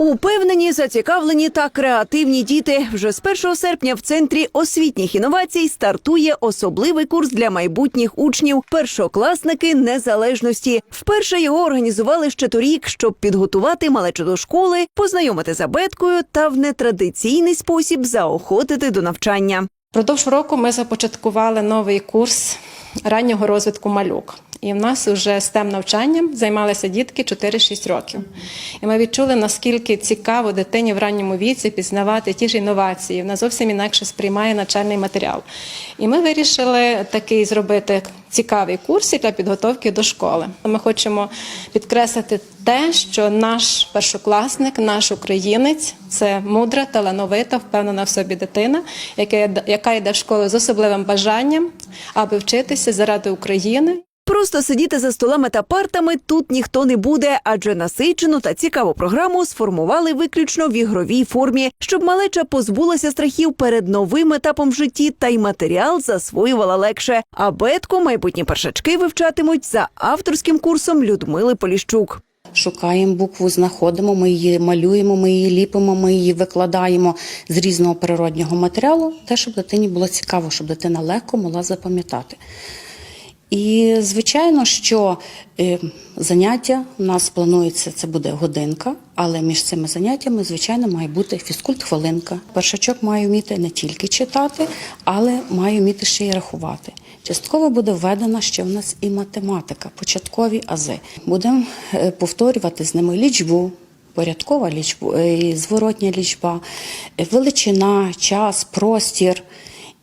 Упевнені, зацікавлені та креативні діти. Вже з 1 серпня в центрі освітніх інновацій стартує особливий курс для майбутніх учнів першокласники незалежності. Вперше його організували ще торік, щоб підготувати малечу до школи, познайомити з абеткою та в нетрадиційний спосіб заохотити до навчання. Продовж року ми започаткували новий курс раннього розвитку малюк. І в нас вже тем навчанням займалися дітки 4-6 років. І ми відчули, наскільки цікаво дитині в ранньому віці пізнавати ті ж інновації. Вона зовсім інакше сприймає навчальний матеріал. І ми вирішили такий зробити цікавий курс для підготовки до школи. Ми хочемо підкреслити те, що наш першокласник, наш українець це мудра, талановита, впевнена в собі дитина, яка йде в школу з особливим бажанням, аби вчитися заради України. Просто сидіти за столами та партами тут ніхто не буде, адже насичену та цікаву програму сформували виключно в ігровій формі, щоб малеча позбулася страхів перед новим етапом в житті та й матеріал засвоювала легше. А бетку майбутні першачки вивчатимуть за авторським курсом Людмили Поліщук. Шукаємо букву, знаходимо, ми її малюємо, ми її ліпимо, ми її викладаємо з різного природнього матеріалу, те, щоб дитині було цікаво, щоб дитина легко могла запам'ятати. І звичайно, що е, заняття у нас планується, це буде годинка, але між цими заняттями, звичайно, має бути фізкульт-хвилинка. Першачок має вміти не тільки читати, але має вміти ще й рахувати. Частково буде введена ще в нас і математика, початкові ази. Будемо е, повторювати з ними лічбу. Порядкова лічба, е, зворотня лічба, величина, час, простір.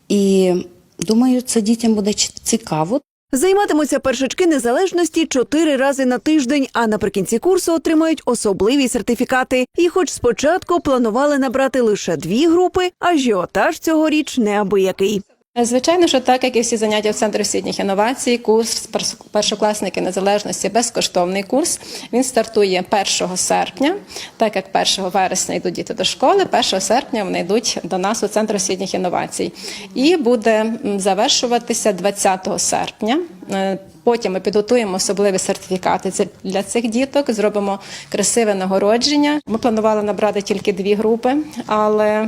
І думаю, це дітям буде цікаво. Займатимуться першачки незалежності чотири рази на тиждень, а наприкінці курсу отримають особливі сертифікати. І, хоч спочатку планували набрати лише дві групи, ажіотаж цьогоріч неабиякий. Звичайно, що так, як і всі заняття в центрі освітніх інновацій, курс «Перс- першокласники незалежності безкоштовний курс. Він стартує 1 серпня, так як 1 вересня йдуть діти до школи, 1 серпня вони йдуть до нас у центр освітніх інновацій. І буде завершуватися 20 серпня. Е, Потім ми підготуємо особливі сертифікати Це для цих діток, зробимо красиве нагородження. Ми планували набрати тільки дві групи, але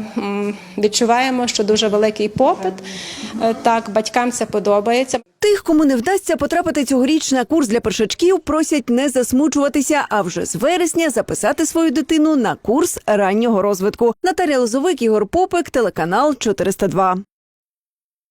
відчуваємо, що дуже великий попит. Е, Так, батькам це подобається. Тих, кому не вдасться потрапити цьогоріч на курс для першачків, просять не засмучуватися, а вже з вересня записати свою дитину на курс раннього розвитку. Наталія Лозовик, Ігор Попик, телеканал 402.